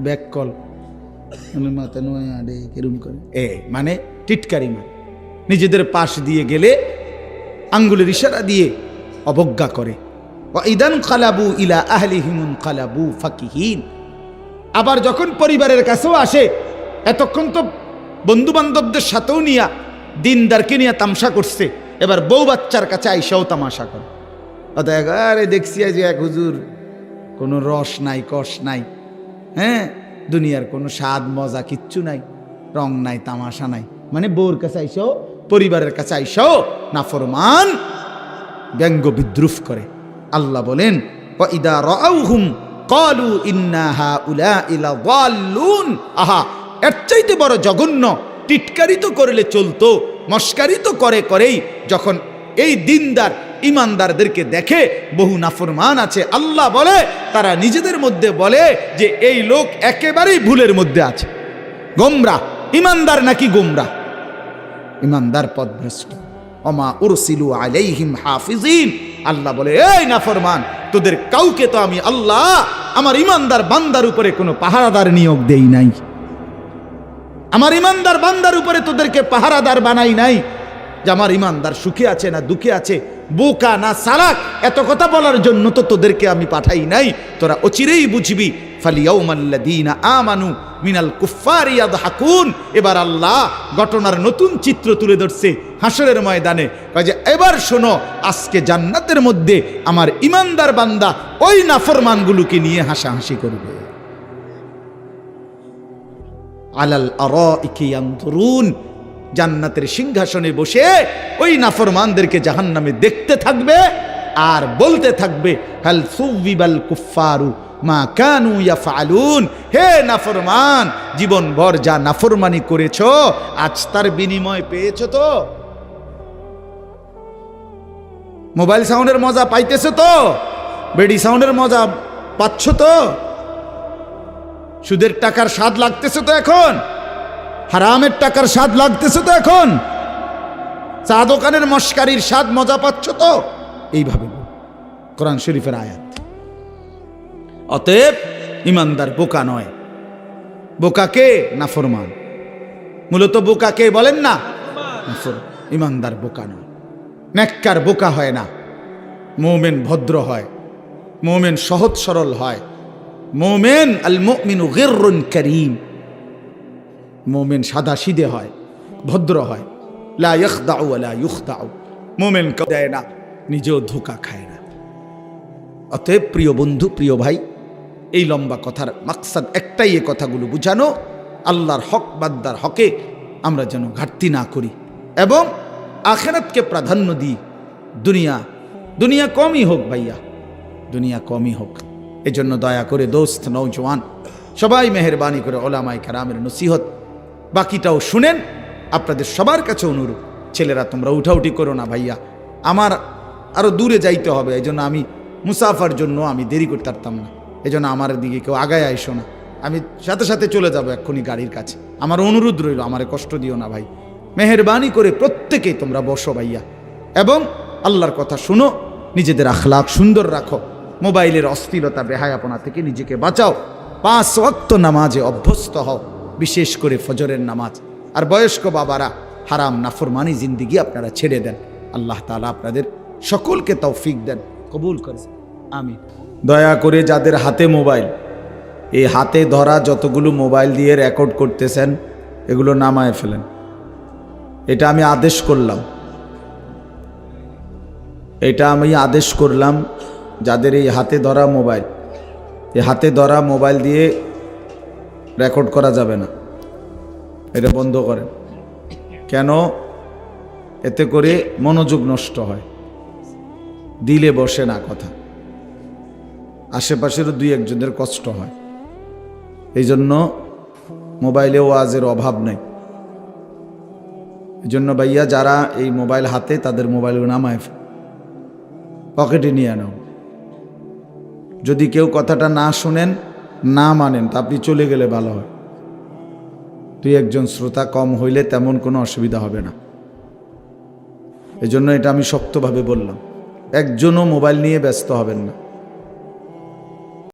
Back call মানে মাথা করে। এ মানে টিটকারি মার। নিজেদের পাশ দিয়ে গেলে আঙ্গুলের ইশারা দিয়ে অবজ্ঞা করে। ইদান খালাবু ইলা আহলিহিমুন খালাবু ফাকিহীন। আবার যখন পরিবারের কাছেও আসে, এতক্ষণ তো বন্ধু বান্ধবদের সাথেও নিয়া, দিনদারকে নিয়ে তামসা করছে। এবার বউ বাচ্চার কাছে আইসাও তামাশা করে। অতএব আরে দেখছি যে এক হুজুর, কোনো রস নাই, কষ নাই। হ্যাঁ? দুনিয়ার কোনো স্বাদ, মজা কিচ্ছু নাই, রং নাই, তামাশা নাই। মানে বউর কাছে আইসাও পরিবারের কাছে আইসাও নাফরমান, ব্যঙ্গ বিদ্রুপ করে। আল্লাহ বলেন ইদা রাউহুম ক্বালু ইন্না হাউলাইলা দাল্লুন আহা, এর চাইতে বড় জঘন্য টিটকারি তো করলে চলতো, মস্কারিত করে করেই যখন এই দিনদার ইমানদারদেরকে দেখে বহু নাফরমান আছে। আল্লাহ বলে, তারা নিজেদের মধ্যে বলে যে এই লোক একেবারেই ভুলের মধ্যে আছে। গোমরা, ইমানদার নাকি গোমরা? ইমানদার পদভ্রষ্ট অমা উরসিলু আলাইহিম হাফিজিন। আল্লাহ বলে, এই নাফরমান, তোদের কাউকে তো আমি আল্লাহ, আমার ইমানদার বান্দার উপরে কোনো পাহারাদার নিয়োগ দেই নাই। আমার ইমানদার বান্দার উপরে তোদেরকে পাহারাদার বানাই নাই। যে আমার ইমানদার সুখে আছে না দুঃখে আছে, বোকা না সালাক, এত কথা বলার জন্য তো তোদেরকে আমি পাঠাই নাই। তোরা অচিরেই বুঝবি আমানু মিনাল হাকুন এবার আল্লাহ ঘটনার নতুন চিত্র তুলে ধরছে হাসরের ময়দানে। যে, এবার শোনো, আজকে জান্নাতের মধ্যে আমার ইমানদার বান্দা ওই নাফরমানগুলোকে নিয়ে হাসাহাসি করবে। আলাল আরাইকিয়ানতুরুন জান্নাতের সিংহাসনে বসে ওই নাফরমানদেরকে জাহান্নামে দেখতে থাকবে আর বলতে থাকবে, হাল সুবিবাল কুফারু মা কানু ইয়াফালুন হে নাফরমান, জীবনভর যা নাফরমানি করেছ, আজ তার বিনিময় পেয়েছ তো? মোবাইল সাউন্ডের মজা পাইতেছো তো? বেডি সাউন্ডের মজা পাচ্ছ তো? সুদের টাকার স্বাদ লাগতেছে তো এখন? হারামের টাকার স্বাদ লাগতেছে তো এখন। চা দোকানের মস্কারির স্বাদ মজা পাচ্ছ তো? এইভাবে। কোরআন শরীফের আয়াত। অতএব ইমানদার বোকা নয়। বোকাকে না ফরমান মূলত বোকাকে বলেন না? ইমানদার বোকা নয়। নেককার বোকা হয় না। মৌমেন ভদ্র হয়। মৌমেন সহজ সরল হয়। মোমেন আল মুমিনু গিররুন করিম। মোমেন সাদা সিদে হয়, ভদ্র হয়। লা ইখদাউ ওয়ালা ইখদাউ মোমেন দেয় না, নিজেও ধোকা খায় না। অতএব প্রিয় বন্ধু, প্রিয় ভাই, এই লম্বা কথার মাকসাদ একটাই এ কথাগুলো বুঝানো, আল্লাহর হক বাদ্দার হকে আমরা যেন ঘাটতি না করি এবং আখেরাতকে প্রাধান্য দিই। দুনিয়া দুনিয়া কমই হোক ভাইয়া, দুনিয়া কমই হোক। এজন্য দয়া করে দোস্ত নৌজওয়ান সবাই মেহরবানি করে ওলামাই কারামের নসিহত বাকিটাও শুনেন। আপনাদের সবার কাছে অনুরোধ, ছেলেরা তোমরা উঠাউঠি করো না ভাইয়া। আমার আরও দূরে যাইতে হবে এই জন্য আমি মুসাফার জন্য আমি দেরি করতে পারতাম না। এই জন্য আমার দিকে কেউ আগায় আইসো না। আমি সাথে সাথে চলে যাব এক্ষুনি গাড়ির কাছে। আমার অনুরোধ রইল, আমারে কষ্ট দিও না ভাই। মেহরবানি করে প্রত্যেকেই তোমরা বসো ভাইয়া। এবং আল্লাহর কথা শুনো, নিজেদের আখলাক সুন্দর রাখো। মোবাইলের অস্থিরতা, বেহায়াপনা থেকে নিজেকে বাঁচাও। পাঁচ ওয়াক্ত নামাজে অভ্যস্ত হও। বিশেষ করে ফজরের নামাজ। আর বয়স্ক বাবারা, হারাম, নাফরমানি জিন্দিগি আপনারা ছেড়ে দেন। আল্লাহ তাআলা আপনাদের সকলকে তৌফিক দেন, কবুল করে। আমি দয়া করে যাদের হাতে মোবাইল, এই হাতে ধরা যতগুলো মোবাইল দিয়ে রেকর্ড করতেছেন, এগুলো নামায় ফেলেন। এটা আমি আদেশ করলাম। এটা আমি আদেশ করলাম, যাদের এই হাতে ধরা মোবাইল, এই হাতে ধরা মোবাইল দিয়ে রেকর্ড করা যাবে না। এটা বন্ধ করেন কেন? এতে করে মনোযোগ নষ্ট হয়। দিলে বসে না কথা। আশেপাশেরও দুই একজনের কষ্ট হয়। এই জন্য মোবাইলে ওয়াজের অভাব নেই। এই জন্য ভাইয়া, যারা এই মোবাইল হাতে, তাদের মোবাইল নামায় পকেটে নিয়ে নাও। যদি কেউ কথাটা না শুনেন, না মানেন, তা আপনি চলে গেলে ভালো হয়। তুই একজন শ্রোতা কম হইলে তেমন কোনো অসুবিধা হবে না। এজন্য এটা আমি শক্তভাবে বললাম। একজনও মোবাইল নিয়ে ব্যস্ত হবেন না।